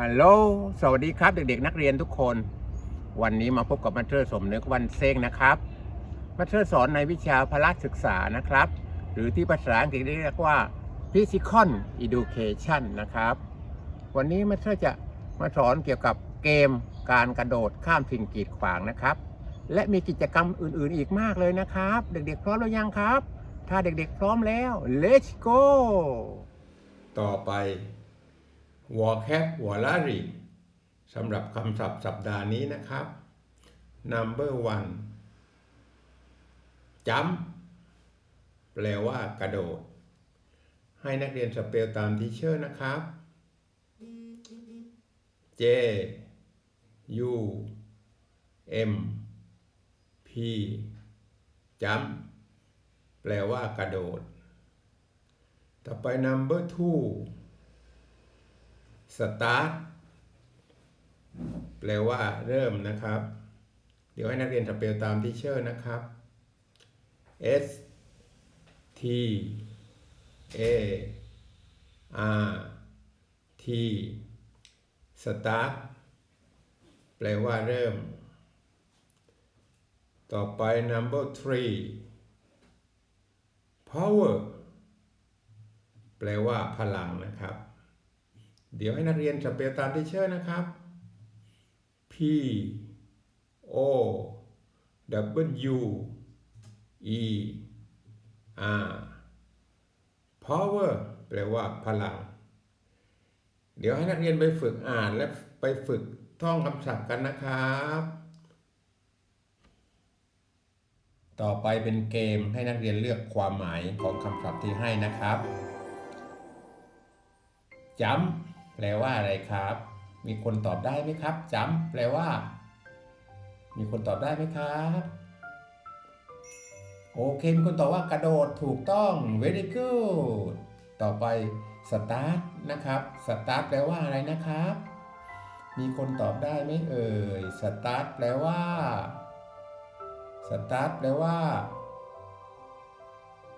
ฮัลโหล สวัสดีครับ เด็กๆ นักเรียนทุกคน วันนี้มาพบกับมาเตอร์สมนึกวันเซ้งนะครับมาเตอร์สอนในวิชาพละศึกษานะครับ หรือที่ภาษาอังกฤษเรียกว่า Physical Education นะครับ วันนี้มาเตอร์จะมาสอนเกี่ยวกับเกมการกระโดดข้ามสิ่งกีดขวางนะครับ และมีกิจกรรมอื่นๆอีกมากเลยนะครับ เด็กๆ พร้อมหรือยังครับ ถ้าเด็กๆ พร้อมแล้ว let's go ต่อไป vocab vocabulary สำหรับคำศัพท์สัปดาห์นี้นะครับ number one จำแปลว่ากระโดด ให้นักเรียนสเปลตามทีเชอร์นะครับ J U M P จำแปลว่ากระโดด ต่อไป number two start แปลว่าเริ่มนะครับ เดี๋ยวให้นักเรียนสเปลตามที่เชอร์นะครับ S T A R T start แปลว่าเริ่ม ต่อไป number three power แปลว่าพลังนะครับ เดี๋ยวให้นักเรียนสเปลตามที่เชอร์นะครับ P O W E R power แปลว่าพลัง เดี๋ยวให้นักเรียนไปฝึกอ่านและไปฝึกท่องคำศัพท์กันนะครับ ต่อไปเป็นเกมให้นักเรียนเลือกความหมายของคำศัพท์ที่ให้นะครับจำ แปลว่าอะไรครับ มีคนตอบได้ไหมครับจำแปลว่า มีคนตอบได้ไหมครับ โอเค มีคนตอบว่ากระโดดถูกต้อง very good ต่อไป start นะครับ start แปลว่าอะไรนะครับ มีคนตอบได้ไหมเอ่ย start แปลว่า start แปลว่า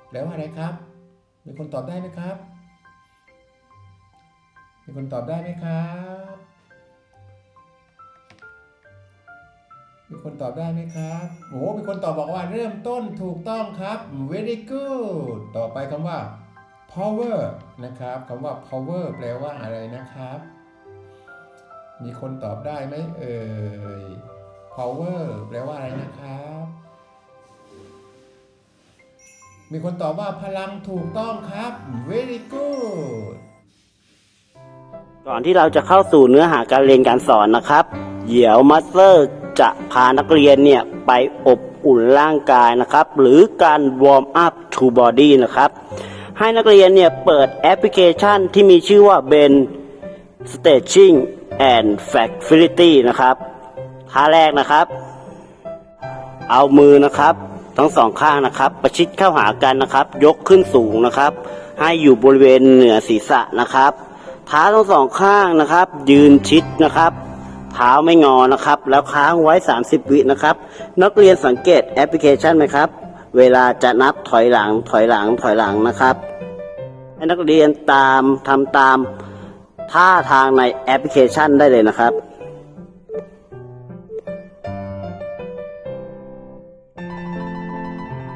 แปลว่าอะไรครับ มีคนตอบได้ไหมครับ มีคนตอบได้ไหมครับ มีคนตอบได้ไหมครับโอ้มีคนตอบบอกว่าเริ่มต้นถูกต้องครับ very good ต่อไปคำว่า power นะครับคำว่า power แปลว่าอะไรนะครับ มีคนตอบได้ไหมเอ่ย power แปลว่าอะไรนะครับ มีคนตอบว่าพลังถูกต้องครับ very good ก่อนที่เราจะเข้าสู่เนื้อหาการเรียนการสอนนะครับ เดี๋ยวมาสเตอร์จะพานักเรียนเนี่ยไปอบอุ่นร่างกายนะครับ หรือการวอร์มอัพทูบอดี้นะครับ ให้นักเรียนเนี่ยเปิดแอปพลิเคชันที่มีชื่อว่า Ben Stretching and Flexibility นะครับท่าแรกนะครับ เอามือนะครับ ทั้งสองข้างนะครับ ประชิดเข้าหากันนะครับ ยกขึ้นสูงนะครับ ให้อยู่บริเวณเหนือศีรษะนะครับ เท้าทั้งสองข้างนะครับ ยืนชิดนะครับเท้าไม่งอนะครับ แล้วค้างไว้ 30 วินะครับ นักเรียนสังเกตแอปพลิเคชันไหมครับ เวลาจะนับถอยหลังถอยหลังถอยหลังนะครับให้นักเรียนตามทำตามท่าทางในแอปพลิเคชันได้เลยนะครับ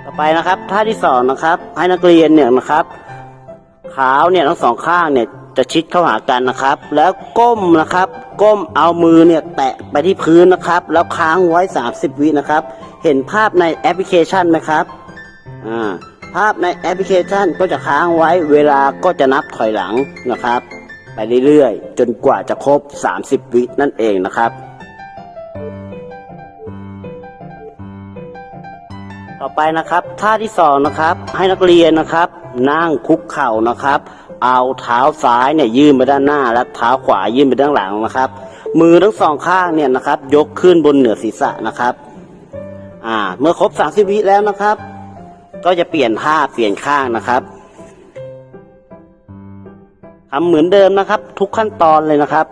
ต่อไปนะครับท่าที่สองนะครับ ให้นักเรียนเนี่ยนะครับขาเนี่ยทั้งสองข้างเนี่ย จะชิดเข้าหากันนะครับ แล้วก้มนะครับ ก้มเอามือเนี่ยแตะไปที่พื้นนะครับ แล้วค้างไว้ 30 วินะครับ เห็นภาพในแอปพลิเคชันไหมครับอ่าภาพในแอปพลิเคชันก็จะค้างไว้เวลาก็จะนับถอยหลังนะครับ ไปเรื่อยๆ จนกว่าจะครบ 30 วินั่นเองนะครับ ต่อไปนะครับท่าที่สองนะครับให้นักเรียนนะครับ นั่งคุกเข่านะครับ เอาเท้าซ้ายเนี่ยยื่นไปด้านหน้า และเท้าขวายื่นไปด้านหลังนะครับ มือทั้งสองข้างเนี่ยนะครับ ยกขึ้นบนเหนือศีรษะนะครับ อ่า เมื่อครบสามสิบวิแล้วนะครับ ก็จะเปลี่ยนท่าเปลี่ยนข้างนะครับทำเหมือนเดิมนะครับ ทุกขั้นตอนเลยนะครับ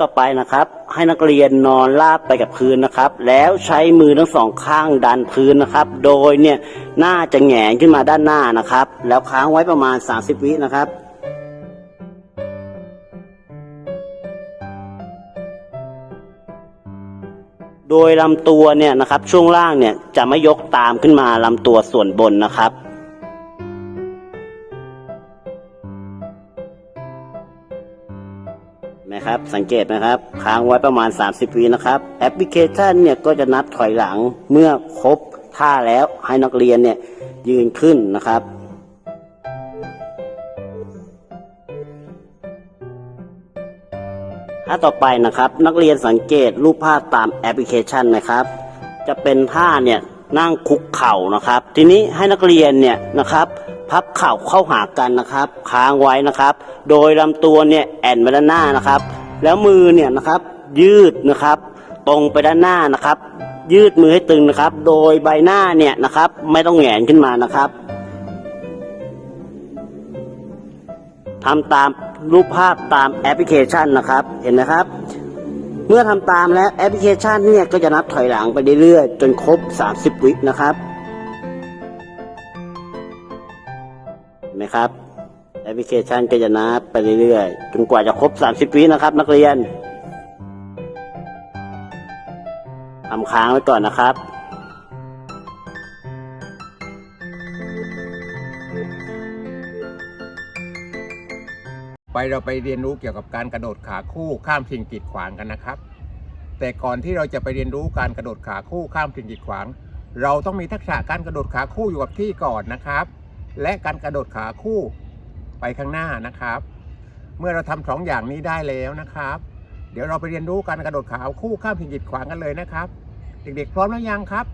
ต่อไปนะครับ ให้นักเรียนนอนราบไปกับพื้นนะครับ แล้วใช้มือทั้งสองข้างดันพื้นนะครับ โดยเนี่ยหน้าจะแหงขึ้นมาด้านหน้านะครับ แล้วค้างไว้ประมาณ 30 วินะครับโดยลำตัวเนี่ยนะครับช่วงล่างเนี่ยจะไม่ยกตามขึ้นมาลำตัวส่วนบนนะครับ สังเกตนะครับ ค้างไว้ประมาณ 30วินะครับแอปพลิเคชันเนี่ยก็จะนับถอยหลังเมื่อครบท่าแล้วให้นักเรียนเนี่ยยืนขึ้นนะครับถ้าต่อไปนะครับนักเรียนสังเกตรูปภาพตามแอปพลิเคชันนะครับ จะเป็นท่าเนี่ยนั่งคุกเข่านะครับ ทีนี้ให้นักเรียนเนี่ยนะครับ พับเข่าเข้าหากันนะครับ ค้างไว้นะครับ โดยลำตัวเนี่ยแอนไปด้านหน้านะครับ แล้วมือเนี่ยนะครับยืดนะครับ ตรงไปด้านหน้านะครับ ยืดมือให้ตึงนะครับ โดยใบหน้าเนี่ยนะครับ ไม่ต้องแหงนขึ้นมานะครับทำตามรูปภาพตามแอปพลิเคชันนะครับเห็นไหมครับ เมื่อทำตามแล้วแอปพลิเคชันเนี่ยก็จะนับถอยหลังไปเรื่อยๆจนครบ 30 วินะครับเห็นไหมครับ อปพลิเคชันก็จะนับไปเรื่อยๆจนกว่าจะครบ 30 วินะครับ นักเรียนทำค้างไว้ก่อนนะครับไปเราไปเรียนรู้เกี่ยวกับการกระโดดขาคู่ข้ามสิ่งกีดขวางกันนะครับ แต่ก่อนที่เราจะไปเรียนรู้การกระโดดขาคู่ข้ามสิ่งกีดขวาง เราต้องมีทักษะการกระโดดขาคู่อยู่กับที่ก่อนนะครับ และการกระโดดขาคู่ ไปข้างหน้านะครับ เมื่อเราทำสองอย่างนี้ได้แล้วนะครับ เดี๋ยวเราไปเรียนรู้การกระโดดขาคู่ข้ามสิ่งกีดขวางกันเลยนะครับ เด็กๆ พร้อมแล้วยังครับ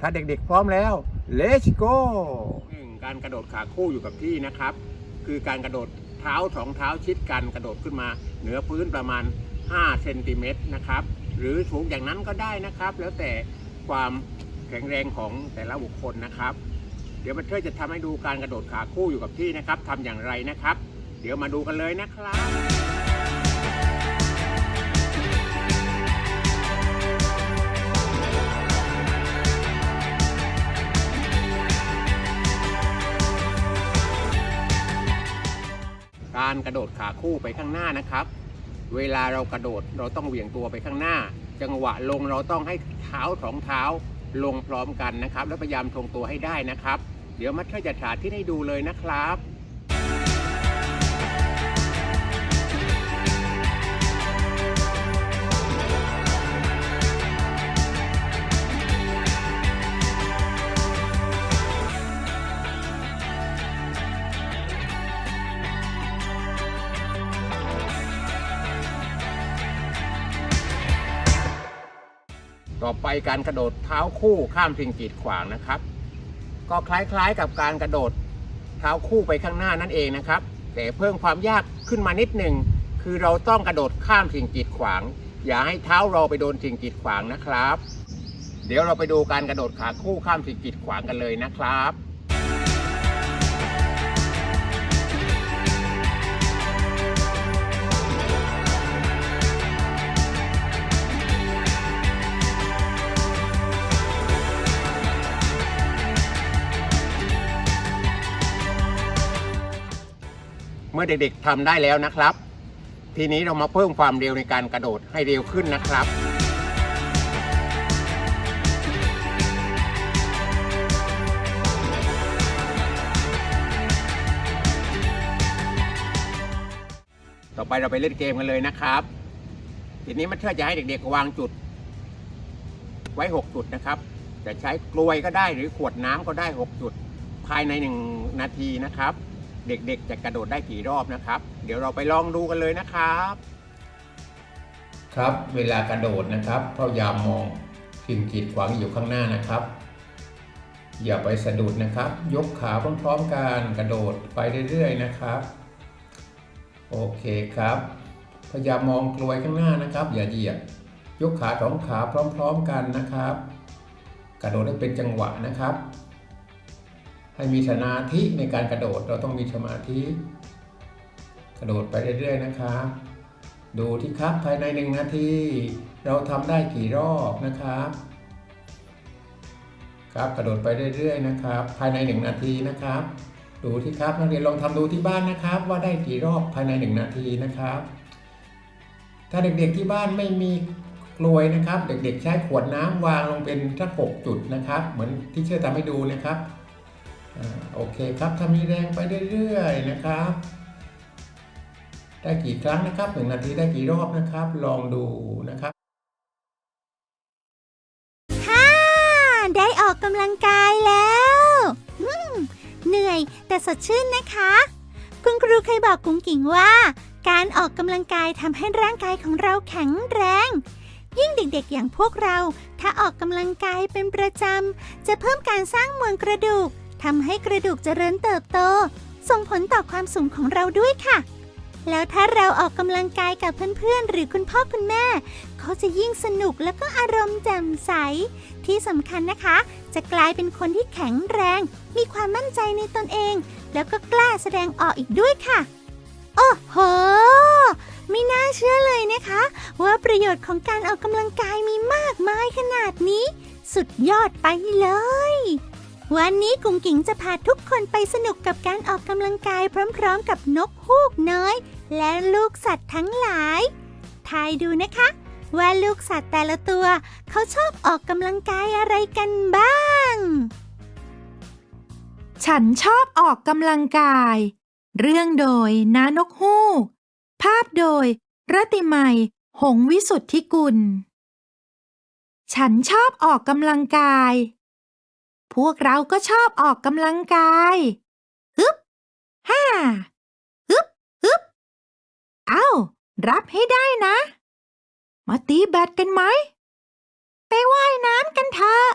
ถ้าเด็กๆ พร้อมแล้ว let's go หนึ่งการกระโดดขาคู่อยู่กับที่นะครับ คือการกระโดดเท้าสองเท้าชิดกันกระโดดขึ้นมา เหนือพื้นประมาณ5เซนติเมตรนะครับหรือสูงอย่างนั้นก็ได้นะครับ แล้วแต่ความแข็งแรงของแต่ละบุคคลนะครับ เดี๋ยวมาเทอร์จะทำให้ดูการกระโดดขาคู่อยู่กับที่นะครับทำอย่างไรนะครับ เดี๋ยวมาดูกันเลยนะครับการกระโดดขาคู่ไปข้างหน้านะครับ เวลาเรากระโดดเราต้องเหวี่ยงตัวไปข้างหน้า จังหวะลงเราต้องให้เท้าสองเท้าลงพร้อมกันนะครับ แล้วพยายามทรงตัวให้ได้นะครับ เดี๋ยวมัทเทอร์จะสาธิตให้ดูเลยนะครับต่อไปการกระโดดเท้าคู่ข้ามสิ่งกีดขวางนะครับ ก็คล้ายๆกับการกระโดดเท้าคู่ไปข้างหน้านั่นเองนะครับ แต่เพิ่มความยากขึ้นมานิดหนึ่งคือเราต้องกระโดดข้ามสิ่งกีดขวาง อย่าให้เท้าเราไปโดนสิ่งกีดขวางนะครับ เดี๋ยวเราไปดูการกระโดดขาคู่ข้ามสิ่งกีดขวางกันเลยนะครับ มื่อเด็กๆทำได้แล้วนะครับ ทีนี้เรามาเพิ่มความเร็วในการกระโดดให้เร็วขึ้นนะครับ ต่อไปเราไปเล่นเกมกันเลยนะครับ ทีนี้มันเชื่อจะให้เด็กๆวางจุด ไว้ 6 จุดนะครับ จะใช้กลวยก็ได้หรือขวดน้ำก็ได้ 6 จุด ภายใน 1 นาทีนะครับ เด็กๆ จะกระโดดได้กี่รอบนะครับ เดี๋ยวเราไปลองดูกันเลยนะครับ ครับเวลากระโดดนะครับพยายามมองสิ่งกีดขวางอยู่ข้างหน้านะครับ อย่าไปสะดุดนะครับ ยกขาพร้อมๆกันกระโดดไปเรื่อยๆนะครับโอเคครับ พยายามมองกลวยข้างหน้านะครับ อย่าเหยียบ ยกขาสองขาพร้อม ๆกันนะครับ กระโดดให้เป็นจังหวะนะครับ ให้มีสมาธิในการกระโดดเราต้องมีสมาธิ กระโดดไปเรื่อยๆนะครับดูที่ครับภายในหนึ่งนาทีเราทำได้กี่รอบนะครับ ครับกระโดดไปเรื่อยๆนะครับ ภายในหนึ่งนาทีนะครับ ดูที่ครับนักเรียนลองทำดูที่บ้านนะครับ ว่าได้กี่รอบภายในหนึ่งนาทีนะครับ ถ้าเด็กๆที่บ้านไม่มีกลวยนะครับ เด็กๆใช้ขวดน้ำวางลงเป็นสักหกจุดนะครับ เหมือนที่เชื่อทำให้ดูนะครับ โอเคครับถ้ามีแรงไปเรื่อยๆนะครับ ได้กี่ครั้งนะครับหนึ่งนาทีได้กี่รอบนะครับ ลองดูนะครับฮ่าได้ออกกำลังกายแล้วเหนื่อย แต่สดชื่นนะคะ คุณครูเคยบอกกุ้งกิ่งว่า การออกกำลังกายทำให้ร่างกายของเราแข็งแรงยิ่งเด็กๆ อย่างพวกเรา ถ้าออกกำลังกายเป็นประจำ จะเพิ่มการสร้างมวลกระดูก ทำให้กระดูกเจริญเติบโต ส่งผลต่อความสูงของเราด้วยค่ะ แล้วถ้าเราออกกำลังกายกับเพื่อนๆ หรือคุณพ่อคุณแม่ เขาจะยิ่งสนุกแล้วก็อารมณ์แจ่มใส ที่สำคัญนะคะ จะกลายเป็นคนที่แข็งแรง มีความมั่นใจในตนเอง แล้วก็กล้าแสดงออกอีกด้วยค่ะ โอ้โห ไม่น่าเชื่อเลยนะคะ ว่าประโยชน์ของการออกกำลังกายมีมากมายขนาดนี้ สุดยอดไปเลย วันนี้กุ้งกิ่งจะพาทุกคนไปสนุกกับการออกกำลังกายพร้อมๆ กับนกฮูกน้อย และลูกสัตว์ทั้งหลาย ทายดูนะคะ ว่าลูกสัตว์แต่ละตัว เขาชอบออกกำลังกายอะไรกันบ้าง ฉันชอบออกกำลังกาย เรื่องโดยนานกฮูก ภาพโดยรติไมยหงวิสุทธิกุล ฉันชอบออกกำลังกาย พวกเราก็ชอบออกกำลังกายฮึบห้าฮึบฮึบเอา้า รับให้ได้นะ มาตีแบดกันไหม ไปว่ายน้ำกันเถอะ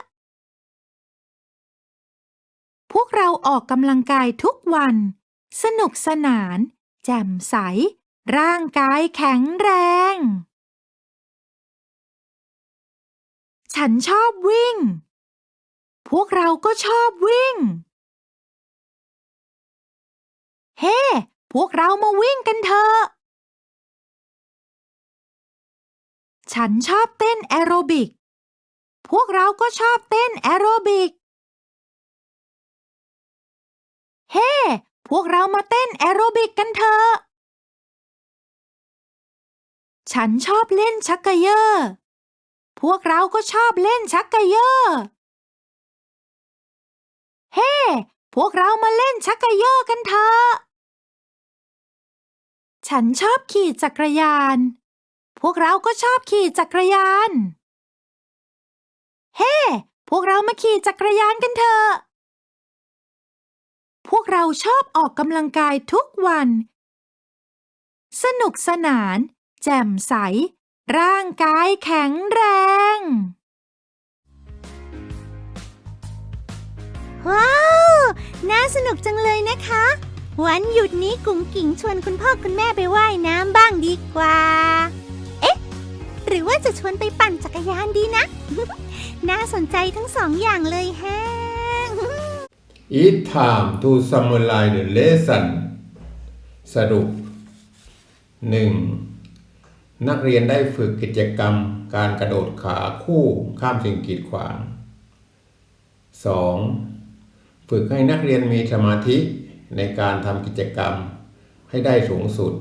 พวกเราออกกำลังกายทุกวัน สนุกสนาน แจ่มใส ร่างกายแข็งแรง ฉันชอบวิ่ง พวกเราก็ชอบวิ่ง เฮ้พวกเรามาวิ่งกันเถอะ ฉันชอบเต้นแอโรบิก พวกเราก็ชอบเต้นแอโรบิก เฮ้พวกเรามาเต้นแอโรบิกกันเถอะ ฉันชอบเล่นชักเกยอร์ พวกเราก็ชอบเล่นชักเกยอร์ เฮ้ พวกเรามาเล่นชักเกยอร์กันเถอะ ฉันชอบขี่จักรยาน พวกเราก็ชอบขี่จักรยาน เฮ้ พวกเรามาขี่จักรยานกันเถอะ พวกเราชอบออกกำลังกายทุกวัน สนุกสนาน แจ่มใส ร่างกายแข็งแรง ว้าว น่าสนุกจังเลยนะคะ วันหยุดนี้กุ้งกิ่งชวนคุณพ่อคุณแม่ไปว่ายน้ำบ้างดีกว่า เอ๊ะ หรือว่าจะชวนไปปั่นจักรยานดีนะ น่าสนใจทั้งสองอย่างเลยแฮะ It time to summarize the lesson สรุป 1. นักเรียนได้ฝึกกิจกรรมการกระโดดขาคู่ข้ามสิ่งกีดขวาง 2. ฝึกให้นักเรียนมีสมาธิในการทำกิจกรรมให้ได้สูงสุด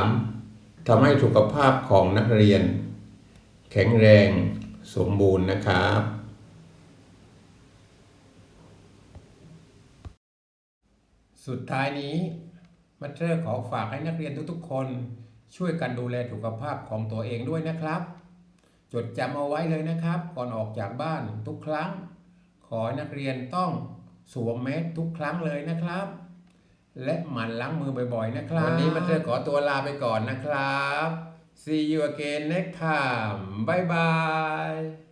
3. ทำให้สุขภาพของนักเรียน แข็งแรงสมบูรณ์นะครับสุดท้ายนี้มาเตอร์ขอฝากให้นักเรียนทุกๆ คนช่วยกันดูแลสุขภาพของตัวเองด้วยนะครับ จดจำเอาไว้เลยนะครับ ก่อนออกจากบ้านทุกครั้ง ขอให้นักเรียนต้องสวมแมสทุกครั้งเลยนะครับ และหมั่นล้างมือบ่อยๆนะครับ วันนี้มาเตอขอตัวลาไปก่อนนะครับ See you again next time bye bye